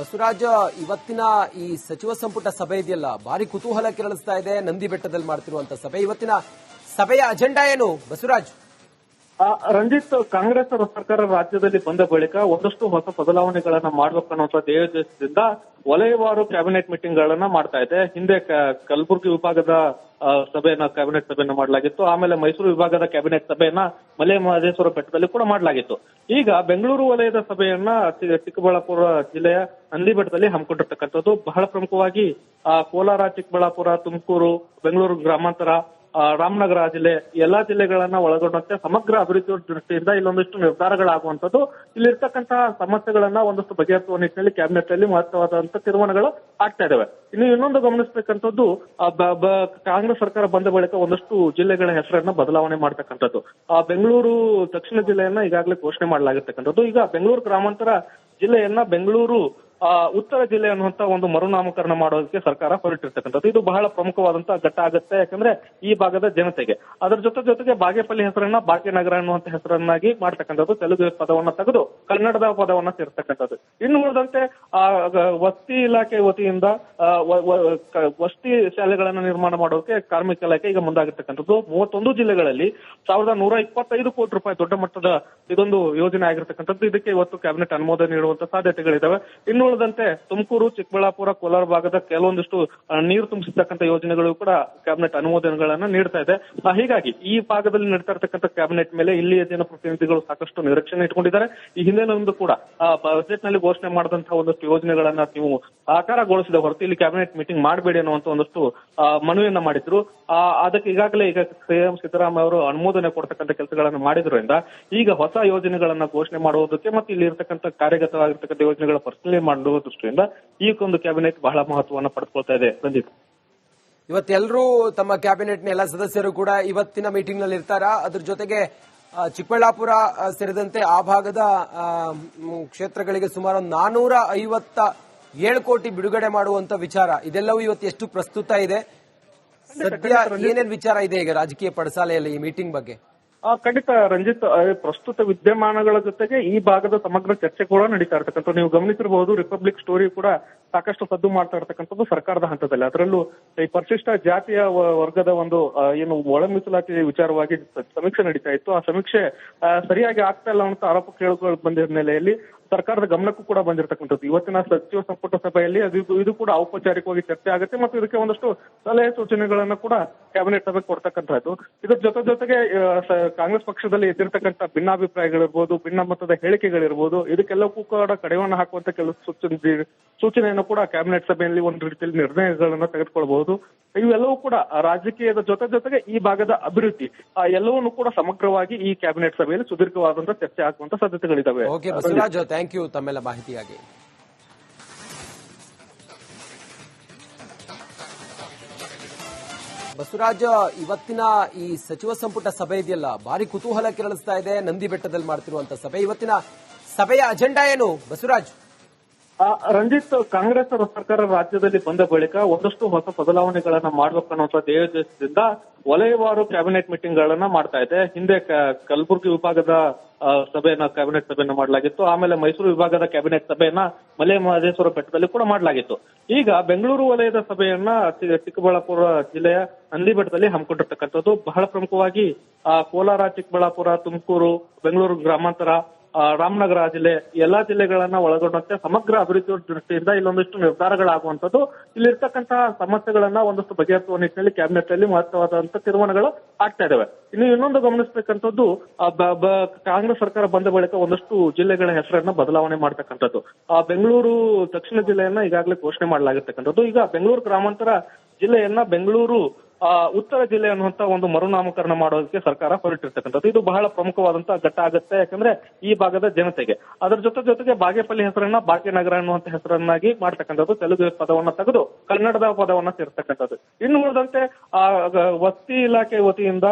ಬಸವರಾಜ, ಇವತ್ತಿನ ಈ ಸಚಿವ ಸಂಪುಟ ಸಭೆ ಇದೆಯಲ್ಲ, ಭಾರಿ ಕುತೂಹಲ ಕೆರಳಿಸ್ತಾ ಇದೆ, ನಂದಿ ಬೆಟ್ಟದಲ್ಲಿ ಮಾಡ್ತಿರುವಂತ ಸಭೆ. ಇವತ್ತಿನ ಸಭೆಯ ಅಜೆಂಡಾ ಏನು, ಬಸವರಾಜ್? ರಂಜಿತ್, ಕಾಂಗ್ರೆಸ್ ಸರ್ಕಾರ ರಾಜ್ಯದಲ್ಲಿ ಬಂದ ಬಳಿಕ ಒಂದಷ್ಟು ಹೊಸ ಬದಲಾವಣೆಗಳನ್ನ ಮಾಡ್ಬೇಕನ್ನುವಂತ ಧ್ಯೇಯೋದ್ದೇಶದಿಂದ ವಲಯವಾರು ಕ್ಯಾಬಿನೆಟ್ ಮೀಟಿಂಗ್ ಗಳನ್ನ ಮಾಡ್ತಾ ಇದೆ. ಹಿಂದೆ ಕಲಬುರಗಿ ವಿಭಾಗದ ಸಭೆಯನ್ನ ಕ್ಯಾಬಿನೆಟ್ ಸಭೆಯನ್ನ ಮಾಡಲಾಗಿತ್ತು. ಆಮೇಲೆ ಮೈಸೂರು ವಿಭಾಗದ ಕ್ಯಾಬಿನೆಟ್ ಸಭೆಯನ್ನ ಮಲೆ ಮಹದೇಶ್ವರ ಬೆಟ್ಟದಲ್ಲಿ ಕೂಡ ಮಾಡಲಾಗಿತ್ತು. ಈಗ ಬೆಂಗಳೂರು ವಲಯದ ಸಭೆಯನ್ನ ಚಿಕ್ಕಬಳ್ಳಾಪುರ ಜಿಲ್ಲೆಯ ನಂದಿ ಬೆಟ್ಟದಲ್ಲಿ ಹಮ್ಮಿಕೊಂಡಿರ್ತಕ್ಕಂಥದ್ದು ಬಹಳ ಪ್ರಮುಖವಾಗಿ ಕೋಲಾರ, ಚಿಕ್ಕಬಳ್ಳಾಪುರ, ತುಮಕೂರು, ಬೆಂಗಳೂರು ಗ್ರಾಮಾಂತರ ರಾಮನಗರ ಜಿಲ್ಲೆ ಎಲ್ಲಾ ಜಿಲ್ಲೆಗಳನ್ನ ಒಳಗೊಂಡಂತೆ ಸಮಗ್ರ ಅಭಿವೃದ್ಧಿ ದೃಷ್ಟಿಯಿಂದ ಇಲ್ಲೊಂದಿಷ್ಟು ನಿರ್ಧಾರಗಳಾಗುವಂತದ್ದು ಇಲ್ಲಿರ್ತಕ್ಕಂತಹ ಸಮಸ್ಯೆಗಳನ್ನ ಒಂದಷ್ಟು ಬಗೆಹರಿಸುವ ನಿಟ್ಟಿನಲ್ಲಿ ಕ್ಯಾಬಿನೆಟ್ ಅಲ್ಲಿ ಮಹತ್ವವಾದಂತಹ ತೀರ್ಮಾನಗಳು ಆಗ್ತಾ ಇದಾವೆ. ಇನ್ನು ಇನ್ನೊಂದು ಬ- ಕಾಂಗ್ರೆಸ್ ಸರ್ಕಾರ ಬಂದ ಬಳಿಕ ಒಂದಷ್ಟು ಜಿಲ್ಲೆಗಳ ಹೆಸರನ್ನ ಬದಲಾವಣೆ ಮಾಡ್ತಕ್ಕಂಥದ್ದು. ಆ, ಬೆಂಗಳೂರು ದಕ್ಷಿಣ ಜಿಲ್ಲೆಯನ್ನ ಈಗಾಗಲೇ ಘೋಷಣೆ ಮಾಡಲಾಗಿರ್ತಕ್ಕಂಥದ್ದು. ಈಗ ಬೆಂಗಳೂರು ಗ್ರಾಮಾಂತರ ಜಿಲ್ಲೆಯನ್ನ ಬೆಂಗಳೂರು ಉತ್ತರ ಜಿಲ್ಲೆ ಅನ್ನುವಂತ ಒಂದು ಮರುನಾಮಕರಣ ಮಾಡೋದಕ್ಕೆ ಸರ್ಕಾರ ಹೊರಟಿರ್ತಕ್ಕಂಥದ್ದು. ಇದು ಬಹಳ ಪ್ರಮುಖವಾದಂತಹ ಘಟ್ಟ ಆಗುತ್ತೆ. ಯಾಕಂದ್ರೆ ಈ ಭಾಗದ ಜನತೆಗೆ. ಅದರ ಜೊತೆ ಜೊತೆಗೆ ಬಾಗೇಪಲ್ಲಿ ಹೆಸರನ್ನ ಭಾಗ್ಯನಗರ ಅನ್ನುವಂತ ಹೆಸರನ್ನಾಗಿ ಮಾಡ್ತಕ್ಕಂಥದ್ದು ತೆಲುಗು ಪದವನ್ನ ತೆಗೆದು ಕನ್ನಡದ ಪದವನ್ನ ಸೇರ್ತಕ್ಕಂಥದ್ದು. ಇನ್ನು ಉಳಿದಂತೆ, ಆ ವಸ್ತಿ ಇಲಾಖೆ ವತಿಯಿಂದ ವಸತಿ ಶಾಲೆಗಳನ್ನ ನಿರ್ಮಾಣ ಮಾಡೋಕೆ ಕಾರ್ಮಿಕ ಇಲಾಖೆ ಈಗ ಮುಂದಾಗಿರ್ತಕ್ಕಂಥದ್ದು. ಮೂವತ್ತೊಂದು ಜಿಲ್ಲೆಗಳಲ್ಲಿ ಸಾವಿರದ ನೂರ ಇಪ್ಪತ್ತೈದು ಕೋಟಿ ರೂಪಾಯಿ ದೊಡ್ಡ ಮಟ್ಟದ ಇದೊಂದು ಯೋಜನೆ ಆಗಿರ್ತಕ್ಕಂಥದ್ದು. ಇದಕ್ಕೆ ಇವತ್ತು ಕ್ಯಾಬಿನೆಟ್ ಅನುಮೋದನೆ ನೀಡುವಂತ ಸಾಧ್ಯತೆಗಳಿದಾವೆ. ಇನ್ನು ಉಳಿದಂತೆ ತುಮಕೂರು, ಚಿಕ್ಕಬಳ್ಳಾಪುರ, ಕೋಲಾರ ಭಾಗದ ಕೆಲವೊಂದಿಷ್ಟು ನೀರು ತುಂಬಿಸತಕ್ಕಂಥ ಯೋಜನೆಗಳು ಕೂಡ ಕ್ಯಾಬಿನೆಟ್ ಅನುಮೋದನೆಗಳನ್ನ ನೀಡ್ತಾ ಇದೆ. ಹೀಗಾಗಿ ಈ ಭಾಗದಲ್ಲಿ ನಡೀತಾ ಇರತಕ್ಕಂಥ ಕ್ಯಾಬಿನೆಟ್ ಮೇಲೆ ಇಲ್ಲಿಯ ಜನಪ್ರತಿನಿಧಿಗಳು ಸಾಕಷ್ಟು ನಿರೀಕ್ಷಣೆ ಇಟ್ಕೊಂಡಿದ್ದಾರೆ. ಈ ಹಿಂದಿನೊಂದು ಕೂಡ ಬಜೆಟ್ನಲ್ಲಿ ಘೋಷಣೆ ಮಾಡಿದಂತಹ ಒಂದಷ್ಟು ಯೋಜನೆಗಳನ್ನ ನೀವು ಆಕಾರಗೊಳಿಸಿದ ಹೊರತು ಇಲ್ಲಿ ಕ್ಯಾಬಿನೆಟ್ ಮೀಟಿಂಗ್ ಮಾಡಬೇಡಿ ಅನ್ನುವಂತ ಒಂದಷ್ಟು ಮನವಿಯನ್ನ ಮಾಡಿದ್ರು. ಅದಕ್ಕೆ ಈಗಾಗಲೇ ಈಗ ಸಿಎಂ ಸಿದ್ದರಾಮಯ್ಯ ಅವರು ಅನುಮೋದನೆ ಕೊಡ್ತಕ್ಕಂಥ ಕೆಲಸಗಳನ್ನು ಮಾಡಿದ್ರಿಂದ ಈಗ ಹೊಸ ಯೋಜನೆಗಳನ್ನ ಘೋಷಣೆ ಮಾಡುವುದಕ್ಕೆ ಮತ್ತೆ ಇಲ್ಲಿ ಇರತಕ್ಕಂಥ ಕಾರ್ಯಗತವಾಗಿರ್ತಕ್ಕಂಥ ಯೋಜನೆಗಳ ಪರಿಶೀಲನೆ ದೃಷ್ಟಿಯಿಂದ ಈ ಒಂದು ಕ್ಯಾಬಿನೆಟ್ ಬಹಳ ಮಹತ್ವವನ್ನು ಪಡೆದುಕೊಳ್ತಾ ಇದೆ. ರಂಜಿತ್. ಇವತ್ತೆಲ್ಲರೂ ತಮ್ಮ ಕ್ಯಾಬಿನೆಟ್ನ ಎಲ್ಲ ಸದಸ್ಯರು ಕೂಡ ಇವತ್ತಿನ ಮೀಟಿಂಗ್ನಲ್ಲಿ ಇರ್ತಾರ? ಅದ್ರ ಜೊತೆಗೆ ಚಿಕ್ಕಬಳ್ಳಾಪುರ ಸೇರಿದಂತೆ ಆ ಭಾಗದ ಕ್ಷೇತ್ರಗಳಿಗೆ ಸುಮಾರು ನಾನೂರ ಐವತ್ತ ಏಳು ಕೋಟಿ ಬಿಡುಗಡೆ ಮಾಡುವಂತ ವಿಚಾರ. ಇದೆಲ್ಲವೂ ಇವತ್ತು ಎಷ್ಟು ಪ್ರಸ್ತುತ ಇದೆ? ಸದ್ಯ ಏನೇನ್ ವಿಚಾರ ಇದೆ ಈಗ ರಾಜಕೀಯ ಪಡಸಾಲೆಯಲ್ಲಿ ಈ ಮೀಟಿಂಗ್ ಬಗ್ಗೆ? ಖಂಡಿತ ರಂಜಿತ್ ಪ್ರಸ್ತುತ ವಿದ್ಯಮಾನಗಳ ಜೊತೆಗೆ ಈ ಭಾಗದ ಸಮಗ್ರ ಚರ್ಚೆ ಕೂಡ ನಡೀತಾ ಇರ್ತಕ್ಕಂಥ ನೀವು ಗಮನಿಸಿರಬಹುದು ರಿಪಬ್ಲಿಕ್ ಸ್ಟೋರಿ ಕೂಡ ಸಾಕಷ್ಟು ಸದ್ದು ಮಾಡ್ತಾ ಇರ್ತಕ್ಕಂಥದ್ದು ಸರ್ಕಾರದ ಹಂತದಲ್ಲಿ. ಅದರಲ್ಲೂ ಈ ಪರಿಶಿಷ್ಟ ಜಾತಿಯ ವರ್ಗದ ಒಂದು ಏನು ಒಳ ಮೀಸಲಾತಿ ವಿಚಾರವಾಗಿ ಸಮೀಕ್ಷೆ ನಡೀತಾ ಇತ್ತು. ಆ ಸಮೀಕ್ಷೆ ಸರಿಯಾಗಿ ಆಗ್ತಾ ಇಲ್ಲ ಅಂತ ಆರೋಪ ಕೇಳಿಕೊಂಡು ಬಂದಿರೋ ಹಿನ್ನೆಲೆಯಲ್ಲಿ ಸರ್ಕಾರದ ಗಮನಕ್ಕೂ ಕೂಡ ಬಂದಿರತಕ್ಕಂಥದ್ದು. ಇವತ್ತಿನ ಸಚಿವ ಸಂಪುಟ ಸಭೆಯಲ್ಲಿ ಅದು ಇದು- ಕೂಡ ಔಪಚಾರಿಕವಾಗಿ ಚರ್ಚೆ ಆಗುತ್ತೆ ಮತ್ತು ಇದಕ್ಕೆ ಒಂದಷ್ಟು ಸಲಹೆ ಸೂಚನೆಗಳನ್ನ ಕೂಡ ಕ್ಯಾಬಿನೆಟ್ ಸಭೆ ಕೊಡ್ತಕ್ಕಂಥದ್ದು. ಇದ್ರ ಜೊತೆ ಜೊತೆಗೆ ಕಾಂಗ್ರೆಸ್ ಪಕ್ಷದಲ್ಲಿ ಎದ್ದಿರ್ತಕ್ಕಂಥ ಭಿನ್ನಾಭಿಪ್ರಾಯಗಳಿರ್ಬೋದು, ಭಿನ್ನ ಮತದ ಹೇಳಿಕೆಗಳಿರ್ಬೋದು, ಇದಕ್ಕೆಲ್ಲಕ್ಕೂ ಕೂಡ ಕಡಿವಾಣ ಹಾಕುವಂತ ಕೆಲವು ಸೂಚನೆ ಸೂಚನೆಯನ್ನು ಕೂಡ ಕ್ಯಾಬಿನೆಟ್ ಸಭೆಯಲ್ಲಿ ಒಂದು ರೀತಿಯಲ್ಲಿ ನಿರ್ಣಯಗಳನ್ನ ತೆಗೆದುಕೊಳ್ಬಹುದು. ಇವೆಲ್ಲವೂ ಕೂಡ ರಾಜಕೀಯದ ಜೊತೆ ಜೊತೆಗೆ ಈ ಭಾಗದ ಅಭಿವೃದ್ಧಿ ಎಲ್ಲವನ್ನೂ ಕೂಡ ಸಮಗ್ರವಾಗಿ ಈ ಕ್ಯಾಬಿನೆಟ್ ಸಭೆಯಲ್ಲಿ ಸುದೀರ್ಘವಾದಂತಹ ಚರ್ಚೆ ಆಗುವಂತ ಬಸವರಾಜ್ ಥ್ಯಾಂಕ್ ಯು ತಮ್ಮೆಲ್ಲ ಮಾಹಿತಿಯಾಗಿ ಬಸವರಾಜ, ಇವತ್ತಿನ ಈ ಸಚಿವ ಸಂಪುಟ ಸಭೆ ಇದೆಯಲ್ಲ, ಭಾರಿ ಕುತೂಹಲ ಕೆರಳಿಸ್ತಾ ಇದೆ, ನಂದಿ ಬೆಟ್ಟದಲ್ಲಿ ಮಾಡ್ತಿರುವಂತ ಸಭೆ. ಇವತ್ತಿನ ಸಭೆಯ ಅಜೆಂಡಾ ಏನು? ಬಸವರಾಜ್ ರಂಜಿತ್, ಕಾಂಗ್ರೆಸ್ ಸರ್ಕಾರ ರಾಜ್ಯದಲ್ಲಿ ಬಂದ ಬಳಿಕ ಒಂದಷ್ಟು ಹೊಸ ಬದಲಾವಣೆಗಳನ್ನ ಮಾಡ್ಬೇಕನ್ನುವಂತ ಧ್ಯೇಯೋದ್ದೇಶದಿಂದ ವಲಯವಾರು ಕ್ಯಾಬಿನೆಟ್ ಮೀಟಿಂಗ್ ಗಳನ್ನ ಮಾಡ್ತಾ ಇದೆ. ಹಿಂದೆ ಕಲಬುರಗಿ ವಿಭಾಗದ ಸಭೆಯನ್ನ ಕ್ಯಾಬಿನೆಟ್ ಸಭೆಯನ್ನ ಮಾಡಲಾಗಿತ್ತು. ಆಮೇಲೆ ಮೈಸೂರು ವಿಭಾಗದ ಕ್ಯಾಬಿನೆಟ್ ಸಭೆಯನ್ನ ಮಲೆ ಮಹದೇಶ್ವರ ಬೆಟ್ಟದಲ್ಲಿ ಕೂಡ ಮಾಡಲಾಗಿತ್ತು. ಈಗ ಬೆಂಗಳೂರು ವಲಯದ ಸಭೆಯನ್ನ ಚಿಕ್ಕಬಳ್ಳಾಪುರ ಜಿಲ್ಲೆಯ ನಂದಿ ಬೆಟ್ಟದಲ್ಲಿ ಹಮ್ಮಿಕೊಂಡಿರ್ತಕ್ಕಂಥದ್ದು ಬಹಳ ಪ್ರಮುಖವಾಗಿ ಕೋಲಾರ, ಚಿಕ್ಕಬಳ್ಳಾಪುರ, ತುಮಕೂರು, ಬೆಂಗಳೂರು ಗ್ರಾಮಾಂತರ ರಾಮನಗರ ಜಿಲ್ಲೆ ಎಲ್ಲಾ ಜಿಲ್ಲೆಗಳನ್ನ ಒಳಗೊಂಡಂತೆ ಸಮಗ್ರ ಅಭಿವೃದ್ಧಿ ದೃಷ್ಟಿಯಿಂದ ಇಲ್ಲೊಂದಿಷ್ಟು ನಿರ್ಧಾರಗಳಾಗುವಂತದ್ದು ಇಲ್ಲಿರ್ತಕ್ಕಂತಹ ಸಮಸ್ಯೆಗಳನ್ನ ಒಂದಷ್ಟು ಬಗೆಹರಿಸುವ ನಿಟ್ಟಿನಲ್ಲಿ ಕ್ಯಾಬಿನೆಟ್ ಅಲ್ಲಿ ಮಹತ್ವವಾದಂತಹ ತೀರ್ಮಾನಗಳು ಆಗ್ತಾ ಇದಾವೆ. ಇನ್ನು ಇನ್ನೊಂದು ಬ- ಕಾಂಗ್ರೆಸ್ ಸರ್ಕಾರ ಬಂದ ಬಳಿಕ ಒಂದಷ್ಟು ಜಿಲ್ಲೆಗಳ ಹೆಸರನ್ನ ಬದಲಾವಣೆ ಮಾಡ್ತಕ್ಕಂಥದ್ದು. ಆ, ಬೆಂಗಳೂರು ದಕ್ಷಿಣ ಜಿಲ್ಲೆಯನ್ನ ಈಗಾಗಲೇ ಘೋಷಣೆ ಮಾಡಲಾಗಿರ್ತಕ್ಕಂಥದ್ದು. ಈಗ ಬೆಂಗಳೂರು ಗ್ರಾಮಾಂತರ ಜಿಲ್ಲೆಯನ್ನ ಬೆಂಗಳೂರು ಉತ್ತರ ಜಿಲ್ಲೆ ಅನ್ನುವಂತ ಒಂದು ಮರುನಾಮಕರಣ ಮಾಡೋದಕ್ಕೆ ಸರ್ಕಾರ ಹೊರಟಿರ್ತಕ್ಕಂಥದ್ದು. ಇದು ಬಹಳ ಪ್ರಮುಖವಾದಂತಹ ಘಟ್ಟ ಆಗುತ್ತೆ. ಯಾಕಂದ್ರೆ ಈ ಭಾಗದ ಜನತೆಗೆ. ಅದರ ಜೊತೆ ಜೊತೆಗೆ ಬಾಗೇಪಲ್ಲಿ ಹೆಸರನ್ನ ಭಾಗ್ಯನಗರ ಅನ್ನುವಂತ ಹೆಸರನ್ನಾಗಿ ಮಾಡ್ತಕ್ಕಂಥದ್ದು ತೆಲುಗು ಪದವನ್ನ ತೆಗೆದು ಕನ್ನಡದ ಪದವನ್ನ ಸೇರ್ತಕ್ಕಂಥದ್ದು. ಇನ್ನು ಉಳಿದಂತೆ, ಆ ವಸ್ತಿ ಇಲಾಖೆ ವತಿಯಿಂದ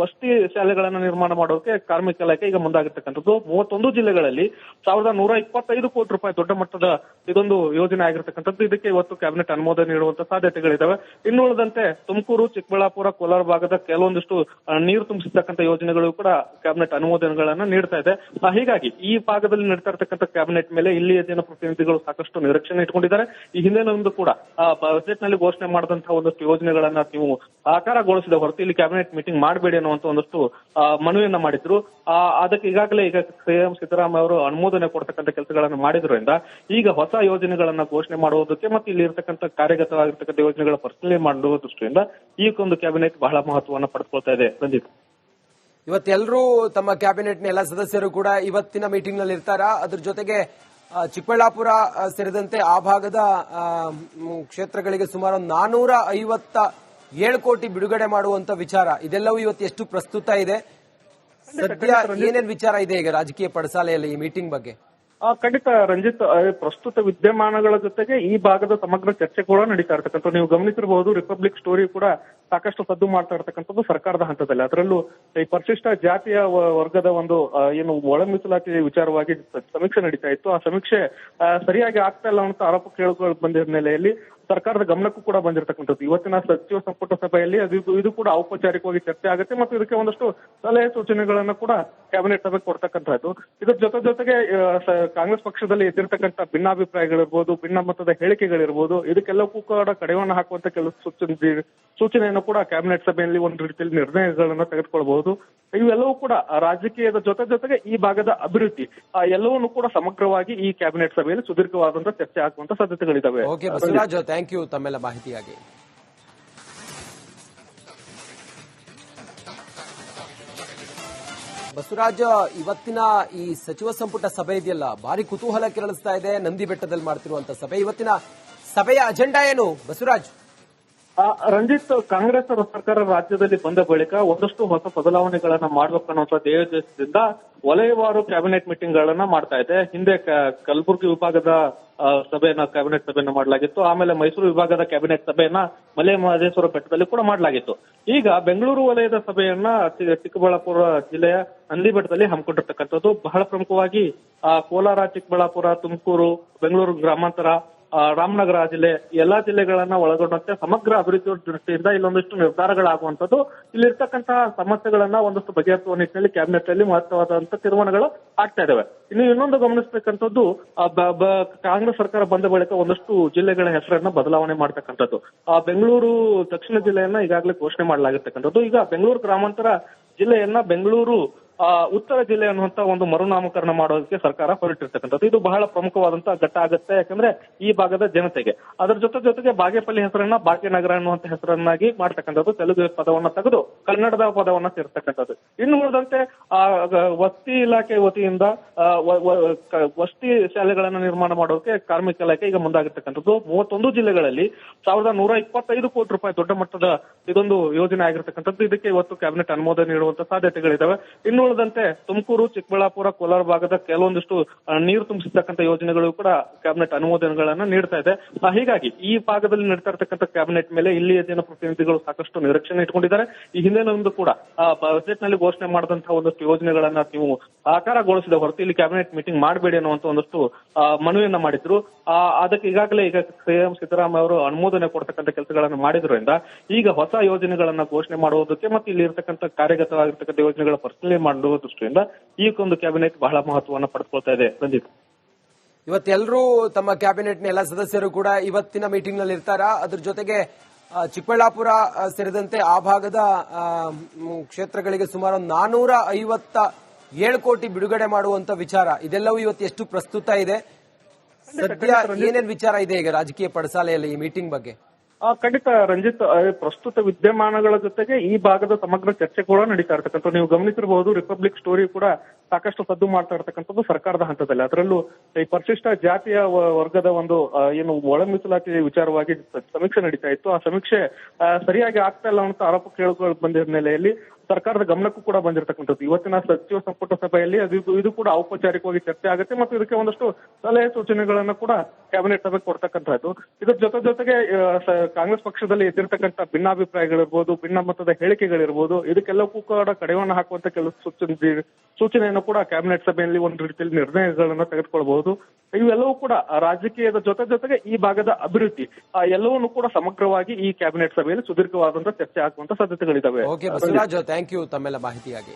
ವಸತಿ ಶಾಲೆಗಳನ್ನ ನಿರ್ಮಾಣ ಮಾಡೋಕೆ ಕಾರ್ಮಿಕ ಇಲಾಖೆ ಈಗ ಮುಂದಾಗಿರ್ತಕ್ಕಂಥದ್ದು. ಮೂವತ್ತೊಂದು ಜಿಲ್ಲೆಗಳಲ್ಲಿ ಸಾವಿರದ ನೂರ ಇಪ್ಪತ್ತೈದು ಕೋಟಿ ರೂಪಾಯಿ ದೊಡ್ಡ ಮಟ್ಟದ ಇದೊಂದು ಯೋಜನೆ ಆಗಿರ್ತಕ್ಕಂಥದ್ದು. ಇದಕ್ಕೆ ಇವತ್ತು ಕ್ಯಾಬಿನೆಟ್ ಅನುಮೋದನೆ ನೀಡುವಂತ ಸಾಧ್ಯತೆಗಳಿದಾವೆ. ಇನ್ನು ಉಳಿದಂತೆ ತುಮಕೂರು, ಚಿಕ್ಕಬಳ್ಳಾಪುರ, ಕೋಲಾರ ಭಾಗದ ಕೆಲವೊಂದಿಷ್ಟು ನೀರು ತುಂಬಿಸತಕ್ಕಂಥ ಯೋಜನೆಗಳು ಕೂಡ ಕ್ಯಾಬಿನೆಟ್ ಅನುಮೋದನೆಗಳನ್ನ ನೀಡ್ತಾ ಇದೆ. ಹೀಗಾಗಿ ಈ ಭಾಗದಲ್ಲಿ ನಡೀತಾ ಇರತಕ್ಕಂಥ ಕ್ಯಾಬಿನೆಟ್ ಮೇಲೆ ಇಲ್ಲಿಯ ಜನಪ್ರತಿನಿಧಿಗಳು ಸಾಕಷ್ಟು ನಿರೀಕ್ಷಣೆ ಇಟ್ಕೊಂಡಿದ್ದಾರೆ. ಈ ಹಿಂದಿನೊಂದು ಕೂಡ ಬಜೆಟ್ನಲ್ಲಿ ಘೋಷಣೆ ಮಾಡಿದಂತಹ ಒಂದಷ್ಟು ಯೋಜನೆಗಳನ್ನ ನೀವು ಆಕಾರಗೊಳಿಸಿದ ಹೊರತು ಇಲ್ಲಿ ಕ್ಯಾಬಿನೆಟ್ ಮೀಟಿಂಗ್ ಮಾಡಬೇಡಿ ಅನ್ನುವಂತ ಒಂದಷ್ಟು ಮನವಿಯನ್ನ ಮಾಡಿದ್ರು. ಅದಕ್ಕೆ ಈಗಾಗಲೇ ಈಗ ಸಿಎಂ ಸಿದ್ದರಾಮಯ್ಯ ಅವರು ಅನುಮೋದನೆ ಕೊಡ್ತಕ್ಕಂಥ ಕೆಲಸಗಳನ್ನು ಮಾಡಿದ್ರಿಂದ ಈಗ ಹೊಸ ಯೋಜನೆಗಳನ್ನ ಘೋಷಣೆ ಮಾಡುವುದಕ್ಕೆ ಮತ್ತೆ ಇಲ್ಲಿ ಇರತಕ್ಕಂಥ ಕಾರ್ಯಗತವಾಗಿರ್ತಕ್ಕಂಥ ಯೋಜನೆಗಳ ಪರಿಶೀಲನೆ ದೃಷ್ಟಿಯಿಂದ ಈ ಒಂದು ಕ್ಯಾಬಿನೆಟ್ ಬಹಳ ಮಹತ್ವವನ್ನು ಪಡೆದುಕೊಳ್ತಾ ಇದೆ. ರಂಜಿತ್. ಇವತ್ತೆಲ್ಲರೂ ತಮ್ಮ ಕ್ಯಾಬಿನೆಟ್ನ ಎಲ್ಲ ಸದಸ್ಯರು ಕೂಡ ಇವತ್ತಿನ ಮೀಟಿಂಗ್ನಲ್ಲಿ ಇರ್ತಾರ? ಅದ್ರ ಜೊತೆಗೆ ಚಿಕ್ಕಬಳ್ಳಾಪುರ ಸೇರಿದಂತೆ ಆ ಭಾಗದ ಕ್ಷೇತ್ರಗಳಿಗೆ ಸುಮಾರು ನಾನೂರ ಐವತ್ತ ಏಳು ಕೋಟಿ ಬಿಡುಗಡೆ ಮಾಡುವಂತ ವಿಚಾರ. ಇದೆಲ್ಲವೂ ಇವತ್ತು ಎಷ್ಟು ಪ್ರಸ್ತುತ ಇದೆ? ಸದ್ಯ ಏನೇನ್ ವಿಚಾರ ಇದೆ ಈಗ ರಾಜಕೀಯ ಪಡಸಾಲೆಯಲ್ಲಿ ಈ ಮೀಟಿಂಗ್ ಬಗ್ಗೆ? ಖಂಡಿತ ರಂಜಿತ್ ಪ್ರಸ್ತುತ ವಿದ್ಯಮಾನಗಳ ಜೊತೆಗೆ ಈ ಭಾಗದ ಸಮಗ್ರ ಚರ್ಚೆ ಕೂಡ ನಡೀತಾ ಇರ್ತಕ್ಕಂಥ ನೀವು ಗಮನಿಸಿರಬಹುದು ರಿಪಬ್ಲಿಕ್ ಸ್ಟೋರಿ ಕೂಡ ಸಾಕಷ್ಟು ಸದ್ದು ಮಾಡ್ತಾ ಇರ್ತಕ್ಕಂಥದ್ದು ಸರ್ಕಾರದ ಹಂತದಲ್ಲಿ. ಅದರಲ್ಲೂ ಈ ಪರಿಶಿಷ್ಟ ಜಾತಿಯ ವರ್ಗದ ಒಂದು ಏನು ಒಳ ಮೀಸಲಾತಿ ವಿಚಾರವಾಗಿ ಸಮೀಕ್ಷೆ ನಡೀತಾ ಇತ್ತು. ಆ ಸಮೀಕ್ಷೆ ಸರಿಯಾಗಿ ಆಗ್ತಾ ಇಲ್ಲ ಅಂತ ಆರೋಪ ಕೇಳಿಕೊಂಡು ಬಂದಿರೋ ಹಿನ್ನೆಲೆಯಲ್ಲಿ ಸರ್ಕಾರದ ಗಮನಕ್ಕೂ ಕೂಡ ಬಂದಿರತಕ್ಕಂಥದ್ದು. ಇವತ್ತಿನ ಸಚಿವ ಸಂಪುಟ ಸಭೆಯಲ್ಲಿ ಅದು ಇದು- ಕೂಡ ಔಪಚಾರಿಕವಾಗಿ ಚರ್ಚೆ ಆಗುತ್ತೆ ಮತ್ತು ಇದಕ್ಕೆ ಒಂದಷ್ಟು ಸಲಹೆ ಸೂಚನೆಗಳನ್ನ ಕೂಡ ಕ್ಯಾಬಿನೆಟ್ ಸಭೆ ಕೊಡ್ತಕ್ಕಂಥದ್ದು. ಇದ್ರ ಜೊತೆ ಜೊತೆಗೆ ಕಾಂಗ್ರೆಸ್ ಪಕ್ಷದಲ್ಲಿ ಎದ್ದಿರ್ತಕ್ಕಂಥ ಭಿನ್ನಾಭಿಪ್ರಾಯಗಳಿರ್ಬೋದು, ಭಿನ್ನ ಮತದ ಹೇಳಿಕೆಗಳಿರ್ಬೋದು, ಇದಕ್ಕೆಲ್ಲಕ್ಕೂ ಕೂಡ ಕಡಿವಾಣ ಹಾಕುವಂತ ಕೆಲವು ಸೂಚನೆ ಸೂಚನೆಯನ್ನು ಕೂಡ ಕ್ಯಾಬಿನೆಟ್ ಸಭೆಯಲ್ಲಿ ಒಂದು ರೀತಿಯಲ್ಲಿ ನಿರ್ಣಯಗಳನ್ನ ತೆಗೆದುಕೊಳ್ಬಹುದು. ಇವೆಲ್ಲವೂ ಕೂಡ ರಾಜಕೀಯದ ಜೊತೆ ಜೊತೆಗೆ ಈ ಭಾಗದ ಅಭಿವೃದ್ಧಿ ಎಲ್ಲವನ್ನೂ ಕೂಡ ಸಮಗ್ರವಾಗಿ ಈ ಕ್ಯಾಬಿನೆಟ್ ಸಭೆಯಲ್ಲಿ ಸುದೀರ್ಘವಾದಂತಹ ಚರ್ಚೆ ಆಗುವಂತ ಸಾಧ್ಯತೆಗಳಿದ್ದಾವೆ ಥ್ಯಾಂಕ್ ಯು ತಮ್ಮೆಲ್ಲ ಮಾಹಿತಿಯಾಗಿ ಬಸವರಾಜ, ಇವತ್ತಿನ ಈ ಸಚಿವ ಸಂಪುಟ ಸಭೆ ಇದೆಯಲ್ಲ, ಭಾರಿ ಕುತೂಹಲ ಕೆರಳಿಸ್ತಾ ಇದೆ, ನಂದಿ ಬೆಟ್ಟದಲ್ಲಿ ಮಾಡ್ತಿರುವಂತ ಸಭೆ. ಇವತ್ತಿನ ಸಭೆಯ ಅಜೆಂಡಾ ಏನು? ಬಸವರಾಜ್ ರಂಜಿತ್, ಕಾಂಗ್ರೆಸ್ ಸರ್ಕಾರ ರಾಜ್ಯದಲ್ಲಿ ಬಂದ ಬಳಿಕ ಒಂದಷ್ಟು ಹೊಸ ಬದಲಾವಣೆಗಳನ್ನ ಮಾಡ್ಬೇಕನ್ನುವಂತ ಧ್ಯೇಯೋದ್ದೇಶದಿಂದ ವಲಯವಾರು ಕ್ಯಾಬಿನೆಟ್ ಮೀಟಿಂಗ್ ಗಳನ್ನ ಮಾಡ್ತಾ ಇದೆ. ಹಿಂದೆ ಕಲಬುರಗಿ ವಿಭಾಗದ ಸಭೆಯನ್ನ ಕ್ಯಾಬಿನೆಟ್ ಸಭೆಯನ್ನ ಮಾಡಲಾಗಿತ್ತು. ಆಮೇಲೆ ಮೈಸೂರು ವಿಭಾಗದ ಕ್ಯಾಬಿನೆಟ್ ಸಭೆಯನ್ನ ಮಲೆ ಮಹದೇಶ್ವರ ಬೆಟ್ಟದಲ್ಲಿ ಕೂಡ ಮಾಡಲಾಗಿತ್ತು. ಈಗ ಬೆಂಗಳೂರು ವಲಯದ ಸಭೆಯನ್ನ ಚಿಕ್ಕಬಳ್ಳಾಪುರ ಜಿಲ್ಲೆಯ ನಂದಿ ಬೆಟ್ಟದಲ್ಲಿ ಹಮ್ಮಿಕೊಂಡಿರ್ತಕ್ಕಂಥದ್ದು ಬಹಳ ಪ್ರಮುಖವಾಗಿ ಕೋಲಾರ, ಚಿಕ್ಕಬಳ್ಳಾಪುರ, ತುಮಕೂರು, ಬೆಂಗಳೂರು ಗ್ರಾಮಾಂತರ ರಾಮನಗರ ಜಿಲ್ಲೆ ಎಲ್ಲಾ ಜಿಲ್ಲೆಗಳನ್ನ ಒಳಗೊಂಡಂತೆ ಸಮಗ್ರ ಅಭಿವೃದ್ಧಿ ದೃಷ್ಟಿಯಿಂದ ಇಲ್ಲೊಂದಿಷ್ಟು ನಿರ್ಧಾರಗಳಾಗುವಂತದ್ದು ಇಲ್ಲಿರ್ತಕ್ಕಂತಹ ಸಮಸ್ಯೆಗಳನ್ನ ಒಂದಷ್ಟು ಬಗೆಹರಿಸುವ ನಿಟ್ಟಿನಲ್ಲಿ ಕ್ಯಾಬಿನೆಟ್ ಅಲ್ಲಿ ಮಹತ್ವವಾದಂತಹ ತೀರ್ಮಾನಗಳು ಆಗ್ತಾ ಇದಾವೆ. ಇನ್ನು ಇನ್ನೊಂದು ಗಮನಿಸತಕ್ಕಂಥದ್ದು ಕಾಂಗ್ರೆಸ್ ಸರ್ಕಾರ ಬಂದ ಬಳಿಕ ಒಂದಷ್ಟು ಜಿಲ್ಲೆಗಳ ಹೆಸರನ್ನ ಬದಲಾವಣೆ ಮಾಡ್ತಕ್ಕಂಥದ್ದು. ಆ, ಬೆಂಗಳೂರು ದಕ್ಷಿಣ ಜಿಲ್ಲೆಯನ್ನ ಈಗಾಗಲೇ ಘೋಷಣೆ ಮಾಡಲಾಗಿರ್ತಕ್ಕಂಥದ್ದು. ಈಗ ಬೆಂಗಳೂರು ಗ್ರಾಮಾಂತರ ಜಿಲ್ಲೆಯನ್ನ ಬೆಂಗಳೂರು ಉತ್ತರ ಜಿಲ್ಲೆ ಅನ್ನುವಂತ ಒಂದು ಮರುನಾಮಕರಣ ಮಾಡೋದಕ್ಕೆ ಸರ್ಕಾರ ಹೊರಟಿರ್ತಕ್ಕಂಥದ್ದು. ಇದು ಬಹಳ ಪ್ರಮುಖವಾದಂತಹ ಘಟ್ಟ ಆಗುತ್ತೆ. ಯಾಕಂದ್ರೆ ಈ ಭಾಗದ ಜನತೆಗೆ. ಅದರ ಜೊತೆ ಜೊತೆಗೆ ಬಾಗೇಪಲ್ಲಿ ಹೆಸರನ್ನ ಭಾಗ್ಯನಗರ ಅನ್ನುವಂತ ಹೆಸರನ್ನಾಗಿ ಮಾಡ್ತಕ್ಕಂಥದ್ದು ತೆಲುಗು ಪದವನ್ನ ತೆಗೆದು ಕನ್ನಡದ ಪದವನ್ನ ಸೇರ್ತಕ್ಕಂಥದ್ದು. ಇನ್ನು ಉಳಿದಂತೆ, ಆ ವಸ್ತಿ ಇಲಾಖೆ ವತಿಯಿಂದ ವಸತಿ ಶಾಲೆಗಳನ್ನ ನಿರ್ಮಾಣ ಮಾಡೋಕೆ ಕಾರ್ಮಿಕ ಇಲಾಖೆ ಈಗ ಮುಂದಾಗಿರ್ತಕ್ಕಂಥದ್ದು. ಮೂವತ್ತೊಂದು ಜಿಲ್ಲೆಗಳಲ್ಲಿ ಸಾವಿರದ ನೂರ ಇಪ್ಪತ್ತೈದು ಕೋಟಿ ರೂಪಾಯಿ ದೊಡ್ಡ ಮಟ್ಟದ ಇದೊಂದು ಯೋಜನೆ ಆಗಿರ್ತಕ್ಕಂಥದ್ದು. ಇದಕ್ಕೆ ಇವತ್ತು ಕ್ಯಾಬಿನೆಟ್ ಅನುಮೋದನೆ ನೀಡುವಂತ ಸಾಧ್ಯತೆಗಳಿದಾವೆ. ಇನ್ನು ಉಳಿದಂತೆ ತುಮಕೂರು, ಚಿಕ್ಕಬಳ್ಳಾಪುರ, ಕೋಲಾರ ಭಾಗದ ಕೆಲವೊಂದಿಷ್ಟು ನೀರು ತುಂಬಿಸತಕ್ಕಂಥ ಯೋಜನೆಗಳು ಕೂಡ ಕ್ಯಾಬಿನೆಟ್ ಅನುಮೋದನೆಗಳನ್ನ ನೀಡ್ತಾ ಇದೆ. ಹೀಗಾಗಿ ಈ ಭಾಗದಲ್ಲಿ ನಡೀತಾ ಇರತಕ್ಕಂಥ ಕ್ಯಾಬಿನೆಟ್ ಮೇಲೆ ಇಲ್ಲಿಯ ಜನಪ್ರತಿನಿಧಿಗಳು ಸಾಕಷ್ಟು ನಿರೀಕ್ಷಣೆ ಇಟ್ಕೊಂಡಿದ್ದಾರೆ. ಈ ಹಿಂದೆನೊಂದು ಕೂಡ ಬಜೆಟ್ನಲ್ಲಿ ಘೋಷಣೆ ಮಾಡಿದಂತಹ ಒಂದಷ್ಟು ಯೋಜನೆಗಳನ್ನ ನೀವು ಆಕಾರಗೊಳಿಸಿದ ಹೊರತು ಇಲ್ಲಿ ಕ್ಯಾಬಿನೆಟ್ ಮೀಟಿಂಗ್ ಮಾಡಬೇಡಿ ಅನ್ನುವಂತ ಒಂದಷ್ಟು ಮನವಿಯನ್ನ ಮಾಡಿದ್ರು. ಅದಕ್ಕೆ ಈಗಾಗಲೇ ಈಗ ಸಿಎಂ ಸಿದ್ದರಾಮಯ್ಯ ಅವರು ಅನುಮೋದನೆ ಕೊಡ್ತಕ್ಕಂಥ ಕೆಲಸಗಳನ್ನು ಮಾಡಿದ್ರಿಂದ ಈಗ ಹೊಸ ಯೋಜನೆಗಳನ್ನ ಘೋಷಣೆ ಮಾಡುವುದಕ್ಕೆ ಮತ್ತೆ ಇಲ್ಲಿ ಇರತಕ್ಕಂಥ ಕಾರ್ಯಗತವಾಗಿರ್ತಕ್ಕಂಥ ಯೋಜನೆಗಳ ಪರಿಶೀಲನೆ ದೃಷ್ಟಿಯಿಂದ ಈ ಒಂದು ಕ್ಯಾಬಿನೆಟ್ ಬಹಳ ಮಹತ್ವವನ್ನು ಪಡೆದುಕೊಳ್ತಾ ಇದೆ. ರಂಜಿತ್. ಇವತ್ತೆಲ್ಲರೂ ತಮ್ಮ ಕ್ಯಾಬಿನೆಟ್ನ ಎಲ್ಲ ಸದಸ್ಯರು ಕೂಡ ಇವತ್ತಿನ ಮೀಟಿಂಗ್ನಲ್ಲಿ ಇರ್ತಾರ? ಅದ್ರ ಜೊತೆಗೆ ಚಿಕ್ಕಬಳ್ಳಾಪುರ ಸೇರಿದಂತೆ ಆ ಭಾಗದ ಕ್ಷೇತ್ರಗಳಿಗೆ ಸುಮಾರು ನಾನೂರ ಐವತ್ತ ಏಳು ಕೋಟಿ ಬಿಡುಗಡೆ ಮಾಡುವಂತ ವಿಚಾರ. ಇದೆಲ್ಲವೂ ಇವತ್ತು ಎಷ್ಟು ಪ್ರಸ್ತುತ ಇದೆ? ಸದ್ಯ ಏನೇನ್ ವಿಚಾರ ಇದೆ ಈಗ ರಾಜಕೀಯ ಪಡಸಾಲೆಯಲ್ಲಿ ಈ ಮೀಟಿಂಗ್ ಬಗ್ಗೆ? ಖಂಡಿತ ರಂಜಿತ್ ಪ್ರಸ್ತುತ ವಿದ್ಯಮಾನಗಳ ಜೊತೆಗೆ ಈ ಭಾಗದ ಸಮಗ್ರ ಚರ್ಚೆ ಕೂಡ ನಡೀತಾ ಇರ್ತಕ್ಕಂಥ ನೀವು ಗಮನಿಸಿರಬಹುದು ರಿಪಬ್ಲಿಕ್ ಸ್ಟೋರಿ ಕೂಡ ಸಾಕಷ್ಟು ಸದ್ದು ಮಾಡ್ತಾ ಇರ್ತಕ್ಕಂಥದ್ದು ಸರ್ಕಾರದ ಹಂತದಲ್ಲಿ. ಅದರಲ್ಲೂ ಈ ಪರಿಶಿಷ್ಟ ಜಾತಿಯ ವರ್ಗದ ಒಂದು ಏನು ಒಳ ಮೀಸಲಾತಿ ವಿಚಾರವಾಗಿ ಸಮೀಕ್ಷೆ ನಡೀತಾ ಇತ್ತು. ಆ ಸಮೀಕ್ಷೆ ಸರಿಯಾಗಿ ಆಗ್ತಾ ಇಲ್ಲ ಅಂತ ಆರೋಪ ಕೇಳಿಕೊಂಡು ಬಂದಿರೋ ಹಿನ್ನೆಲೆಯಲ್ಲಿ ಸರ್ಕಾರದ ಗಮನಕ್ಕೂ ಕೂಡ ಬಂದಿರತಕ್ಕಂಥದ್ದು. ಇವತ್ತಿನ ಸಚಿವ ಸಂಪುಟ ಸಭೆಯಲ್ಲಿ ಅದು ಇದು- ಕೂಡ ಔಪಚಾರಿಕವಾಗಿ ಚರ್ಚೆ ಆಗುತ್ತೆ ಮತ್ತು ಇದಕ್ಕೆ ಒಂದಷ್ಟು ಸಲಹೆ ಸೂಚನೆಗಳನ್ನ ಕೂಡ ಕ್ಯಾಬಿನೆಟ್ ಸಭೆ ಕೊಡ್ತಕ್ಕಂಥದ್ದು. ಇದ್ರ ಜೊತೆ ಜೊತೆಗೆ ಕಾಂಗ್ರೆಸ್ ಪಕ್ಷದಲ್ಲಿ ಎದ್ದಿರ್ತಕ್ಕಂಥ ಭಿನ್ನಾಭಿಪ್ರಾಯಗಳಿರ್ಬೋದು, ಭಿನ್ನ ಮತದ ಹೇಳಿಕೆಗಳಿರ್ಬೋದು, ಇದಕ್ಕೆಲ್ಲಕ್ಕೂ ಕೂಡ ಕಡಿವಾಣ ಹಾಕುವಂತ ಕೆಲವು ಸೂಚನೆ ಸೂಚನೆಯನ್ನು ಕೂಡ ಕ್ಯಾಬಿನೆಟ್ ಸಭೆಯಲ್ಲಿ ಒಂದು ರೀತಿಯಲ್ಲಿ ನಿರ್ಣಯಗಳನ್ನ ತೆಗೆದುಕೊಳ್ಬಹುದು. ಇವೆಲ್ಲವೂ ಕೂಡ ರಾಜಕೀಯದ ಜೊತೆ ಜೊತೆಗೆ ಈ ಭಾಗದ ಅಭಿವೃದ್ಧಿ ಎಲ್ಲವನ್ನೂ ಕೂಡ ಸಮಗ್ರವಾಗಿ ಈ ಕ್ಯಾಬಿನೆಟ್ ಸಭೆಯಲ್ಲಿ ಸುದೀರ್ಘವಾದಂತಹ ಚರ್ಚೆ ಆಗುವಂತ ಸಾಧ್ಯತೆಗಳಿದ್ದಾವೆ ಥ್ಯಾಂಕ್ ಯು ತಮ್ಮೆಲ್ಲ ಮಾಹಿತಿಗಾಗಿ